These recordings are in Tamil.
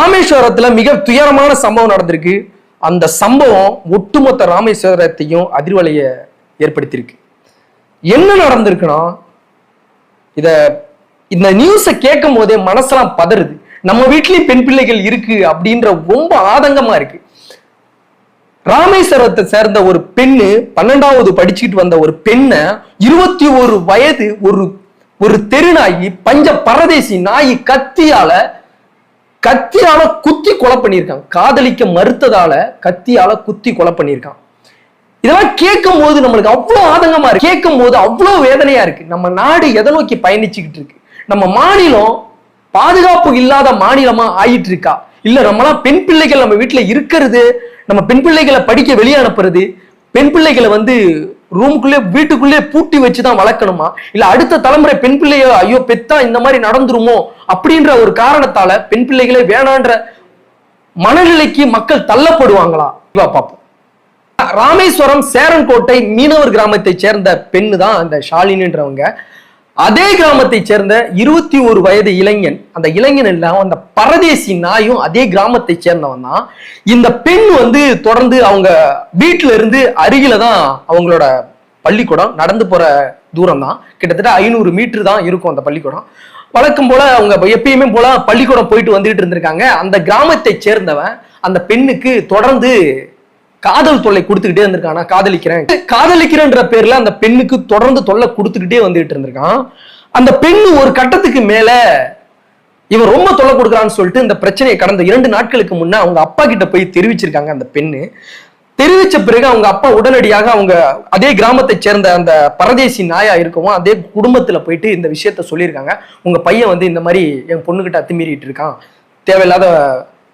ராமேஸ்வரத்துல மிக துயரமான சம்பவம் நடந்திருக்கு. அந்த சம்பவம் ஒட்டுமொத்த ராமேஸ்வரத்தையும் அதிர்வலைய ஏற்படுத்தியிருக்கு. என்ன நடந்திருக்குன்னா இத இந்த நியூஸை கேட்கும் போதே மனசெல்லாம் பதறுது. நம்ம வீட்லயும் பெண் பிள்ளைகள் இருக்கு அப்படின்ற ரொம்ப ஆதங்கமா இருக்கு. ராமேஸ்வரத்தை சேர்ந்த ஒரு பெண்ணு பன்னெண்டாவது படிச்சுக்கிட்டு வந்த ஒரு பெண்ணை இருபத்தி ஒரு வயது ஒரு ஒரு தெருநாயி பஞ்ச பரதேசி நாயி கத்தியால கத்தியால குத்தி கொலை பண்ணியிருக்கான் காதலிக்க மறுத்ததால கத்தியால குத்தி கொலை பண்ணியிருக்கான் இதெல்லாம் கேட்கும் போது நம்மளுக்கு அவ்வளோ ஆதங்கமா இருக்கு. கேட்கும் போது அவ்வளோ வேதனையா இருக்கு. நம்ம நாடு எதை நோக்கி பயணிச்சுக்கிட்டு இருக்கு? நம்ம மாநிலம் பாதுகாப்பு இல்லாத மாநிலமா ஆயிட்டு இருக்கா இல்ல நம்மளாம் பெண் பிள்ளைகள் நம்ம வீட்டுல இருக்கிறது நம்ம பெண் பிள்ளைகளை படிக்க வெளியே அனுப்புறது பெண் பிள்ளைகளை வந்து ரூமுக்குள்ளே வீட்டுக்குள்ளே பூட்டி வச்சுதான் வளர்க்கணுமா? இல்ல அடுத்த தலைமுறை பெண் பிள்ளைய ஐயோ பெத்தா இந்த மாதிரி நடந்துருமோ? அப்படின்ற ஒரு காரணத்தால பெண் பிள்ளைகளே வேணான்ற மனநிலைக்கு மக்கள் தள்ளப்படுவாங்களா? பாப்போம். பார்ப்போம் ராமேஸ்வரம் சேரன்கோட்டை மீனவர் கிராமத்தை சேர்ந்த பெண்ணு தான் அந்த ஷாலினின்றவங்க. அதே கிராமத்தை சேர்ந்த இருபத்தி ஒரு வயது இளைஞன் அந்த இளைஞன் இல்லாம அந்த பரதேசி நாயும் அதே கிராமத்தை சேர்ந்தவன் தான். இந்த பெண் வந்து தொடர்ந்து அவங்க வீட்டுல இருந்து அருகில தான் அவங்களோட பள்ளிக்கூடம் நடந்து போற தூரம் தான். கிட்டத்தட்ட ஐநூறு மீட்டர் தான் இருக்கும் அந்த பள்ளிக்கூடம். வழக்கம் போல அவங்க எப்பயுமே போல பள்ளிக்கூடம் போயிட்டு வந்துட்டு இருந்திருக்காங்க. அந்த கிராமத்தை சேர்ந்தவன் அந்த பெண்ணுக்கு தொடர்ந்து காதல் தொல்லை கொடுத்துக்கிட்டே இருந்திருக்கான் நான் காதலிக்கிறேன். காதலிக்கிறேன்ற பேர்ல அந்த பெண்ணுக்கு தொடர்ந்து தொல்லை கொடுத்துக்கிட்டே வந்துகிட்டு இருந்திருக்கான். அந்த பெண் ஒரு கட்டத்துக்கு மேல இவன் ரொம்ப தொல்லை கொடுக்குறான்னு சொல்லிட்டு இந்த பிரச்சனையை கடந்த இரண்டு நாட்களுக்கு முன்ன அவங்க அப்பா கிட்ட போய் தெரிவிச்சிருக்காங்க அந்த பெண்ணு. தெரிவிச்ச பிறகு அவங்க அப்பா உடனடியாக அவங்க அதே கிராமத்தை சேர்ந்த அந்த பரதேசி நாயா இருக்கவும் அதே குடும்பத்துல போயிட்டு இந்த விஷயத்த சொல்லியிருக்காங்க. உங்க பையன் வந்து இந்த மாதிரி என் பொண்ணுகிட்ட அத்துமீறிட்டு இருக்கான். தேவையில்லாத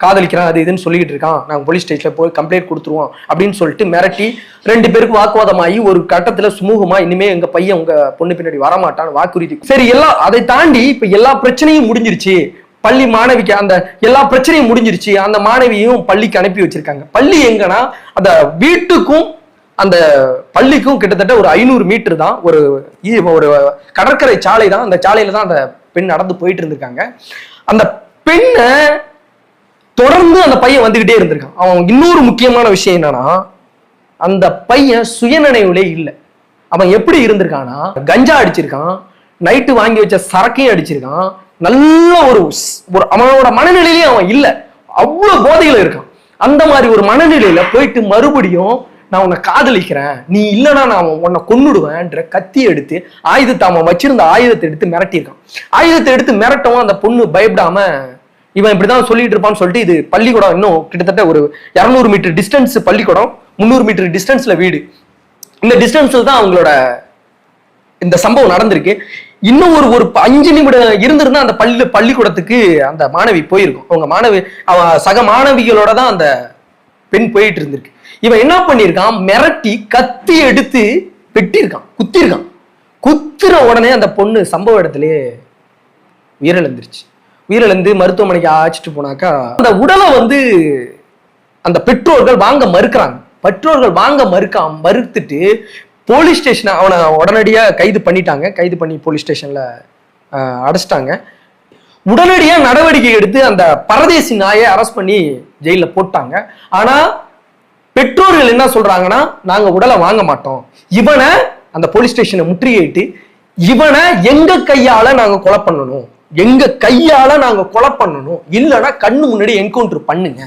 காதலிக்கிறான் அது இதுன்னு சொல்லிட்டு இருக்கான். நாங்க போலீஸ் ஸ்டேஷன்ல போய் கம்ப்ளைண்ட் கொடுத்துருவோம் அப்படின்னு சொல்லிட்டு மிரட்டி ரெண்டு பேருக்கு வாக்குவாதமாகி ஒரு கட்டத்துல சுமூகமா இனிமே எங்க பையன் உங்க பொண்ணு பின்னாடி வரமாட்டான்னு வாக்குறுதி. சரி எல்லாம் அதை தாண்டி இப்ப எல்லா பிரச்சனையும் முடிஞ்சிருச்சு. பள்ளி மாணவிக்கு அந்த எல்லா பிரச்சனையும் முடிஞ்சிருச்சு. அந்த மாணவியும் பள்ளிக்கு அனுப்பி வச்சிருக்காங்க. பள்ளி எங்கன்னா அந்த வீட்டுக்கும் அந்த பள்ளிக்கும் கிட்டத்தட்ட ஒரு ஐநூறு மீட்டர் தான் ஒரு இ- ஒரு கடற்கரை சாலை தான். அந்த சாலையில தான் அந்த பெண் நடந்து போயிட்டு இருந்திருக்காங்க. அந்த பெண்ணை தொடர்ந்து அந்த பையன் வந்துகிட்டே இருந்திருக்கான். அவன் இன்னொரு முக்கியமான விஷயம் என்னன்னா அந்த பையன் சுயநினைவுலே இல்லை. அவன் எப்படி இருந்திருக்கானா கஞ்சா அடிச்சிருக்கான் நைட்டு வாங்கி வச்ச சரக்கையும் அடிச்சிருக்கான் நல்ல ஒரு ஒரு அவனோட மனநிலையிலே அவன் இல்லை. அவ்வளோ போதையில் இருக்கான். அந்த மாதிரி ஒரு மனநிலையில போயிட்டு மறுபடியும் நான் உன்னை காதலிக்கிறேன். நீ இல்லைன்னா நான் உன்னை கொன்னுடுவேன்ற கத்தி எடுத்து ஆயுதத்தை அவன் வச்சிருந்த ஆயுதத்தை எடுத்து மிரட்டியிருக்கான். ஆயுதத்தை எடுத்து மிரட்டவும் அந்த பொண்ணு பயப்படாம இவன் இப்படிதான் சொல்லிட்டு இருப்பான்னு சொல்லிட்டு இது பள்ளிக்கூடம் இன்னும் கிட்டத்தட்ட ஒரு இரநூறு மீட்டர் டிஸ்டன்ஸ் பள்ளிக்கூடம் முந்நூறு மீட்டர் டிஸ்டன்ஸ்ல வீடு. இந்த டிஸ்டன்ஸ்ல தான் அவங்களோட இந்த சம்பவம் நடந்திருக்கு. இன்னும் ஒரு ஒரு அஞ்சு நிமிடம் இருந்திருந்தா அந்த பள்ளி பள்ளிக்கூடத்துக்கு அந்த மாணவி போயிருக்கும். அவங்க மாணவி அவ சக மாணவிகளோட தான் அந்த பெண் போயிட்டு இருந்திருக்கு. இவன் என்ன பண்ணியிருக்கான்? மிரட்டி கத்தி எடுத்து வெட்டியிருக்கான். குத்திருக்கான் குத்துற உடனே அந்த பொண்ணு சம்பவ இடத்துலயே உயிரிழந்துருச்சு. உயிரிழந்து மருத்துவமனைக்கு அழைச்சிட்டு போனாக்கா அந்த உடலை வந்து அந்த பெற்றோர்கள் வாங்க மறுக்கிறாங்க. பெற்றோர்கள் வாங்க மறுக்க மறுத்துட்டு போலீஸ் ஸ்டேஷன் அவனை உடனடியாக கைது பண்ணிட்டாங்க. கைது பண்ணி போலீஸ் ஸ்டேஷன்ல அடைச்சிட்டாங்க. உடனடியாக நடவடிக்கை எடுத்து அந்த பரதேசி நாயை அரெஸ்ட் பண்ணி ஜெயிலில் போட்டாங்க. ஆனால் பெற்றோர்கள் என்ன சொல்றாங்கன்னா நாங்கள் உடலை வாங்க மாட்டோம். இவனை அந்த போலீஸ் ஸ்டேஷனை முற்றுகையிட்டு இவனை எங்க கையால நாங்கள் கொலை பண்ணணும்? எங்க கையால நாங்க கொலை பண்ணணும் இல்லைன்னா கண்ணு முன்னாடி என்கவுண்டர் பண்ணுங்க.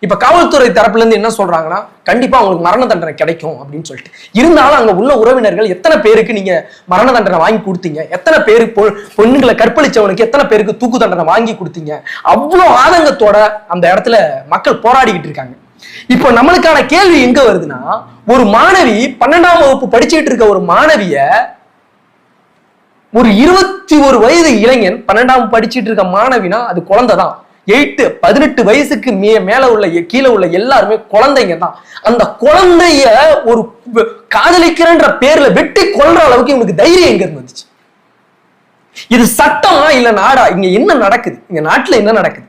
இப்ப காவல்துறை தரப்புல இருந்து என்ன சொல்றாங்கன்னா கண்டிப்பா அவங்களுக்கு மரண தண்டனை கிடைக்கும் அப்படின்னு சொல்லிட்டு. இருந்தாலும் அங்க உள்ள உறவினர்கள் எத்தனை பேருக்கு நீங்க மரண தண்டனை வாங்கி கொடுத்தீங்க? எத்தனை பேரு பொ- பொண்ணுங்களை கற்பழிச்சவனுக்கு எத்தனை பேருக்கு தூக்கு தண்டனை வாங்கி கொடுத்தீங்க? அவ்வளோ ஆதங்கத்தோட அந்த இடத்துல மக்கள் போராடிக்கிட்டு இருக்காங்க. இப்போ நம்மளுக்கான கேள்வி எங்க வருதுன்னா ஒரு மாணவி பன்னெண்டாம் வகுப்பு படிச்சுட்டு இருக்க ஒரு மாணவிய ஒரு இருபத்தி ஒரு வயது இளைஞன் பன்னெண்டாம் படிச்சிட்டு இருக்க மாணவினா அது குழந்தை தான் எயிட்டு பதினெட்டு வயசுக்கு மே மேல உள்ள கீழே உள்ள எல்லாருமே குழந்தைங்க தான் அந்த குழந்தைய ஒரு காதலிக்கிறன்ற பேர்ல வெட்டி கொள்ற அளவுக்கு இவனுக்கு தைரியம் எங்க இருந்து வந்துச்சு? இது சட்டமா இல்ல நாடா இங்க என்ன நடக்குது? இங்க நாட்டுல என்ன நடக்குது?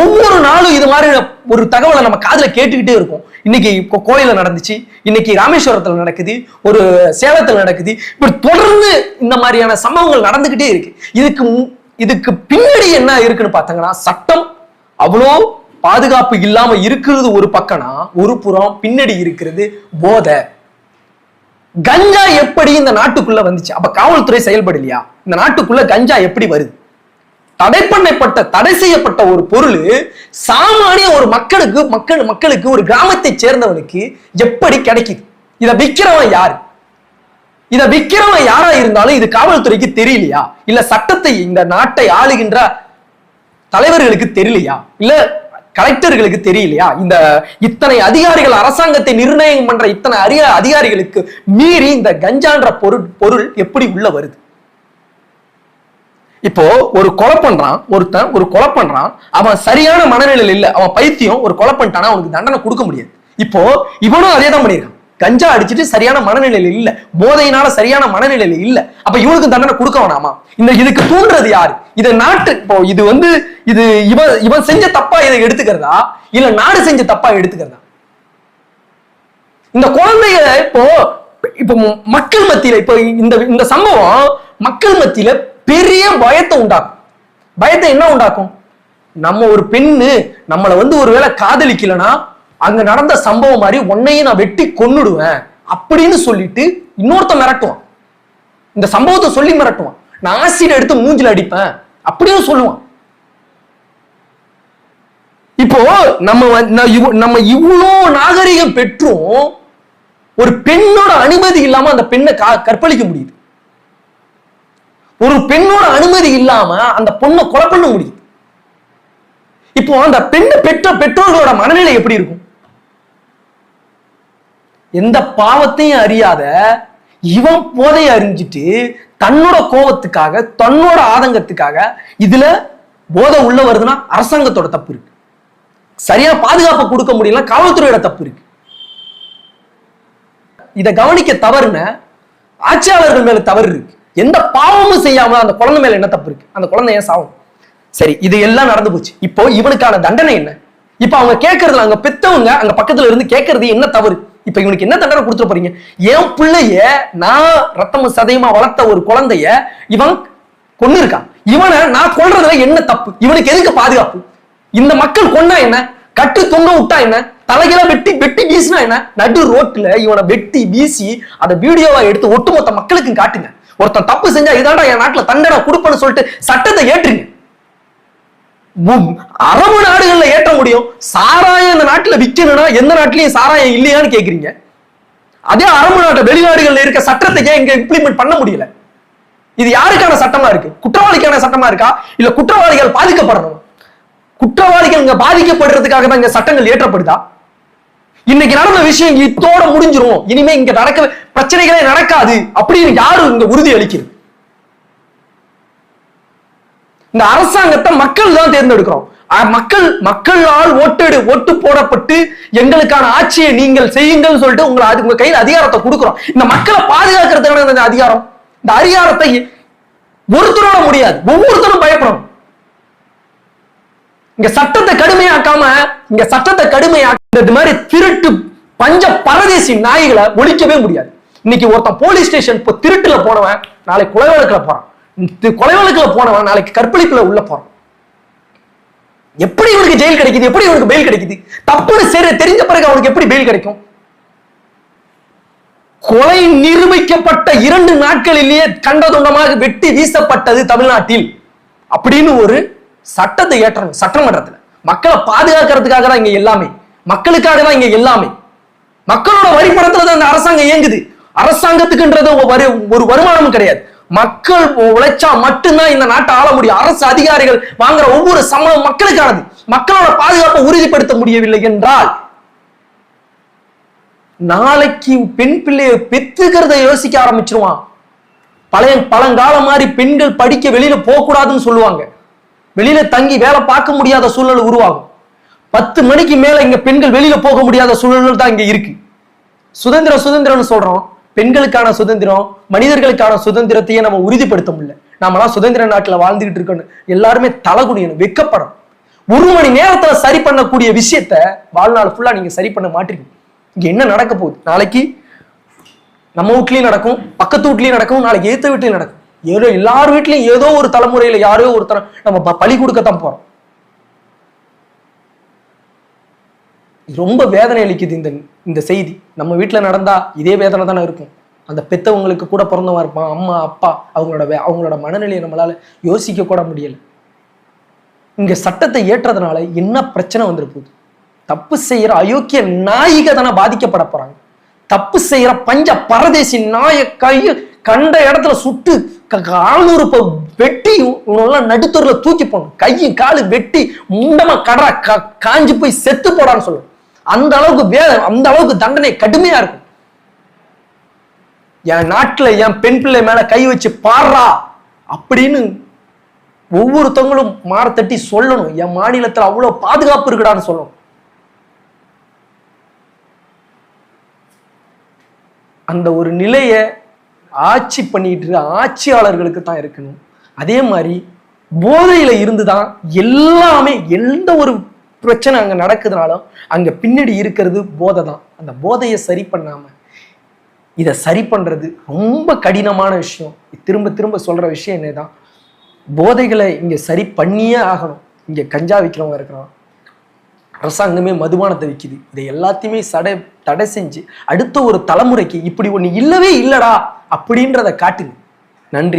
ஒவ்வொரு நாளும் இது மாதிரி ஒரு தகவலை நம்ம காதில் கேட்டுக்கிட்டே இருக்கும். இன்னைக்கு இப்போ கோயிலில் நடந்துச்சு இன்னைக்கு ராமேஸ்வரத்தில் நடக்குது ஒரு சேலத்தில் நடக்குது இப்படி தொடர்ந்து இந்த மாதிரியான சம்பவங்கள் நடந்துக்கிட்டே இருக்கு. இதுக்கு இதுக்கு பின்னாடி என்ன இருக்குன்னு பார்த்தங்கன்னா சட்டம் அவ்வளோ பாதுகாப்பு இல்லாம இருக்கிறது ஒரு பக்கம்னா ஒரு புறம் பின்னாடி இருக்கிறது போதை. கஞ்சா எப்படி இந்த நாட்டுக்குள்ள வந்துச்சு? அப்ப காவல்துறை செயல்படலையா? இந்த நாட்டுக்குள்ள கஞ்சா எப்படி வருது? தடை பண்ணப்பட்ட தடை செய்யப்பட்ட ஒரு பொருள் சாமானிய ஒரு மக்களுக்கு மக்கள் மக்களுக்கு ஒரு கிராமத்தை சேர்ந்தவனுக்கு எப்படி கிடைக்குது? இதை விக்கிறவன் யாரு? இதை விக்கிறவன் யாரா இருந்தாலும் இது காவல்துறைக்கு தெரியலையா? இல்ல சட்டத்தை இந்த நாட்டை ஆளுகின்ற தலைவர்களுக்கு தெரியலையா? இல்ல கலெக்டர்களுக்கு தெரியலையா? இந்த இத்தனை அதிகாரிகள் அரசாங்கத்தை நிர்ணயம் பண்ற இத்தனை அரிய அதிகாரிகளுக்கு மீறி இந்த கஞ்சான்ற பொருள் பொருள் எப்படி உள்ள வருது? இப்போ ஒரு கொலை பண்றான் ஒருத்தன் ஒரு கொலை பண்றான் அவன் சரியான மனநிலையில் இல்ல அவன் பைத்தியம் ஒரு கொலை பண்ணிட்டானா அவனுக்கு தண்டனை கொடுக்க முடியாது. இப்போ இவனும் அதே தான் பண்ணியிருக்கான். கஞ்சா அடிச்சிட்டு சரியான மனநிலையில இல்ல போதையினால சரியான மனநிலையில இல்ல அப்ப இவனுக்கு தண்டனை கொடுக்க வேணாமா? இந்த இதுக்கு தூண்டுறது யாரு? இதை நாட்டு இப்போ இது வந்து இது இவன் இவன் செஞ்ச தப்பா இதை எடுத்துக்கிறதா? இல்ல நாடு செஞ்ச தப்பா எடுத்துக்கிறதா? இந்த குழந்தைய இப்போ இப்போ மக்கள் மத்தியில இப்போ இந்த இந்த சம்பவம் மக்கள் மத்தியில பெரிய பயத்தை உண்டாக்கும். பயத்தை என்ன உண்டாக்கும்? நம்ம ஒரு பெண்ணு நம்மளை வந்து ஒருவேளை காதலிக்கலனா அங்க நடந்த சம்பவம் மாதிரி உன்னையும் நான் வெட்டி கொன்னுடுவேன் அப்படின்னு சொல்லிட்டு இன்னொருத்த மிரட்டுவான். இந்த சம்பவத்தை சொல்லி மிரட்டுவான். நான் ஆசிட் எடுத்து மூஞ்சில அடிப்பேன் அப்படியும் சொல்லுவான். இப்போ நம்ம நான் இவ்வ- நம்ம இவ்வளோ நாகரிகம் பெற்றும் ஒரு பெண்ணோட அனுமதி இல்லாம அந்த பெண்ணை கற்பழிக்க முடியுது. ஒரு பெண்ணோட அனுமதி இல்லாம அந்த பொண்ணை கொலை பண்ண முடியுது. இப்போ அந்த பெண்ணு பெற்ற பெற்றோர்களோட மனநிலை எப்படி இருக்கும்? எந்த பாவத்தையும் அறியாத இவன் போதைய அறிஞ்சிட்டு தன்னோட கோபத்துக்காக தன்னோட ஆதங்கத்துக்காக இதுல போதை உள்ள வருதுன்னா அரசாங்கத்தோட தப்பு இருக்கு. சரியா பாதுகாப்பு கொடுக்க முடியல காவல்துறையோட தப்பு இருக்கு. இதை கவனிக்க தவறுன ஆட்சியாளர்கள் மேல தவறு இருக்கு. எந்த பாவமும் செய்யாம அந்த குழந்தை மேல என்ன தப்பு இருக்கு? அந்த குழந்தை ஏன் சாவும்? சரி இது எல்லாம் நடந்து போச்சு. இப்போ இவனுக்கான தண்டனை என்ன? இப்போ அவங்க கேட்கறதுல அங்க பெத்தவங்க அங்க பக்கத்துல இருந்து கேட்கறது என்ன தவறு? இப்ப இவனுக்கு என்ன தண்டனை கொடுத்துட போறீங்க? என் பிள்ளைய நான் ரத்தமும் சதையுமா வளர்த்த ஒரு குழந்தைய இவன் கொண்டு இருக்கான் இவனை நான் கொள்றதுல என்ன தப்பு? இவனுக்கு எதுக்கு பாதுகாப்பு? இந்த மக்கள் கொண்டா என்ன? கட்டு தொங்க விட்டா என்ன? தலைகளை வெட்டி வெட்டி வீசினா என்ன? நடு ரோட்ல இவனை வெட்டி வீசி அதை வீடியோவா எடுத்து ஒட்டுமொத்த மக்களுக்கும் காட்டுங்க. ஒருத்தன் தப்பு செஞ்சா இதாண்டா என் நாட்டுல தண்டனை கொடுப்பேன்னு சொல்லிட்டு சட்டத்தை ஏற்றுங்க. அரபு நாடுகள்ல ஏற்ற முடியும். சாராயம் இந்த நாட்டுல விக்கணும்னா எந்த நாட்டிலயும் சாராயம் இல்லையான்னு கேக்குறீங்க. அதே அரபு நாட்டு வெளிநாடுகள்ல இருக்க சட்டத்தை ஏன் இங்க இம்ப்ளிமெண்ட் பண்ண முடியல? இது யாருக்கான சட்டமா இருக்கு? குற்றவாளிக்கான சட்டமா இருக்கா? இல்ல குற்றவாளிகள் பாதிக்கப்படணும்? குற்றவாளிகள் இங்க பாதிக்கப்படுறதுக்காக தான் இங்க சட்டங்கள் ஏற்றப்படுதா? இன்னைக்கு நடந்த விஷயம் இத்தோட முடிஞ்சிரும். இனிமே இங்க நடக்க பிரச்சனைகளே நடக்காது. அப்படின்னு யாரு இங்க உறுதி அளிக்கிறது? இந்த அரசாங்கத்தை மக்கள் தான் தேர்ந்தெடுக்கிறோம். மக்கள் மக்களால் ஓட்டு ஓட்டு போடப்பட்டு எங்களுக்கான ஆட்சியை நீங்கள் செய்யுங்கள் சொல்லிட்டு உங்களை உங்க கையில் அதிகாரத்தை கொடுக்கிறோம். இந்த மக்களை பாதுகாக்கிறதுக்கான இந்த அதிகாரம். இந்த அதிகாரத்தை ஒருத்தரோட முடியாது. ஒவ்வொருத்தரும் பயப்படும் இங்க சட்டத்தை கடுமையாக்காம இங்க சட்டத்தை கடுமையாக்க இந்த மாதிரி திருட்டு பஞ்ச பரதேசி நாய்களை ஒழிக்கவே முடியாது. இன்னைக்கு ஒருத்தன் போலீஸ் ஸ்டேஷன் இப்போ திருட்டுல போனவன் நாளைக்கு கொலை வழக்குல போறான். கொலை வழக்குல போனவன் நாளைக்கு கற்பழிப்புல உள்ள போறான். எப்படி இவனுக்கு ஜெயில் கிடைக்குது? எப்படி இவனுக்கு பெயில் கிடைக்குது? தப்புன்னு சரி தெரிஞ்ச பிறகு அவனுக்கு எப்படி பெயில் கிடைக்கும்? கொலை நிரூபிக்கப்பட்ட இரண்டு நாட்களிலேயே கண்டதுண்டமாக வெட்டி வீசப்பட்டது தமிழ்நாட்டில். அப்படின்னு ஒரு சட்டத்தை ஏற்றணும் சட்டமன்றத்தில். மக்களை பாதுகாக்கிறதுக்காக தான் இங்க எல்லாமே. மக்களுக்காக தான் இங்க எல்லாமே. மக்களோட வரி பணத்துல தான் இந்த அரசாங்கம் இயங்குது. அரசாங்கத்துக்குன்றது ஒரு வரு- ஒரு வருமானமும் கிடையாது. மக்கள் உழைச்சா மட்டும்தான் இந்த நாட்டை ஆள முடியும். அரசு அதிகாரிகள் வாங்குற ஒவ்வொரு சம்பளம் மக்களுக்கானது. மக்களோட பாதுகாப்பை உறுதிப்படுத்த முடியவில்லை என்றால் நாளைக்கு பெண் பிள்ளையை பெத்துக்கிறத யோசிக்க ஆரம்பிச்சிருவான். பழைய பழங்காலம் மாதிரி பெண்கள் படிக்க வெளியில போக கூடாதுன்னு சொல்லுவாங்க. வெளியில தங்கி வேலை பார்க்க முடியாத சூழ்நிலை உருவாகும். பத்து மணிக்கு மேல இங்க பெண்கள் வெளியில போக முடியாத சூழ்நிலை தான் இங்க இருக்கு. சுதந்திரம் சுதந்திரம்னு சொல்றோம். பெண்களுக்கான சுதந்திரம் மனிதர்களுக்கான சுதந்திரத்தையே நம்ம உறுதிப்படுத்த முடியல. நாமெல்லாம் சுதந்திர நாட்டுல வாழ்ந்துகிட்டு இருக்கணும் எல்லாருமே தலைகுடியணும் வெக்கப்படும் ஒரு மணி நேரத்துல சரி பண்ணக்கூடிய விஷயத்த வாழ்நாள் ஃபுல்லா நீங்க சரி பண்ண மாட்டீங்க. இங்க என்ன நடக்க போகுது? நாளைக்கு நம்ம வீட்லயும் நடக்கும் பக்கத்து வீட்லயும் நடக்கும் நாளைக்கு ஏத்த வீட்லயும் நடக்கும். ஏதோ எல்லார் வீட்லயும் ஏதோ ஒரு தலைமுறையில யாரோ ஒருத்தர் நம்ம ப- பலி கொடுக்கத்தான் போறோம். ரொம்ப வேதனை அளிக்குது இந்த இந்த செய்தி. நம்ம வீட்டில் நடந்தா இதே வேதனை தானே இருக்கும். அந்த பெத்தவங்களுக்கு கூட பிறந்தவன் இருப்பான். அம்மா அப்பா அவங்களோட வே- அவங்களோட மனநிலையை நம்மளால யோசிக்க கூட முடியல. இங்க சட்டத்தை ஏற்றதுனால என்ன பிரச்சனை வந்துரு போகுது? தப்பு செய்யற அயோக்கிய நாயிக தானே பாதிக்கப்பட போறாங்க. தப்பு செய்யற பஞ்ச பரதேசி நாய கண்ட இடத்துல சுட்டு ஆளுநர் இப்போ வெட்டி இவனெல்லாம் நடுத்தூர்ல தூக்கி போடணும். கையும் காலு வெட்டி முண்டமா கடற கா- காஞ்சு போய் செத்து போடான்னு சொல்லணும் அந்த அளவுக்கு வே அந்த அளவுக்கு தண்டனை கடுமையா இருக்கும். என் நாட்டுல என் பெண் பிள்ளை மேல கை வச்சு பாடுறா அப்படின்னு ஒவ்வொருத்தவங்களும் மாற தட்டி சொல்லணும். என் மாநிலத்துல அவ்வளவு பாதுகாப்பு இருக்குடான்னு சொல்லணும். அந்த ஒரு நிலையை ஆட்சி பண்ணிட்டு இருக்க ஆட்சியாளர்களுக்கு தான் இருக்கணும். அதே மாதிரி போதையில இருந்து தான் எல்லாமே எந்த ஒரு பிரச்சனை அங்க நடக்குதுனாலும் அங்க பின்னாடி இருக்கிறது போதை தான் அந்த போதையை சரி பண்ணாம இதை சரி பண்றது ரொம்ப கடினமான விஷயம். திரும்ப திரும்ப சொல்ற விஷயம் என்னதான்? போதைகளை இங்க சரி பண்ணியே ஆகணும். இங்க கஞ்சா விற்கிறவங்க இருக்கிறான். அரசாங்கமே மதுபானத்தை விற்கிது இதை எல்லாத்தையுமே சடை தடை செஞ்சு அடுத்த ஒரு தலைமுறைக்கு இப்படி ஒண்ணு இல்லவே இல்லடா அப்படின்றத காட்டுங்க நன்றி.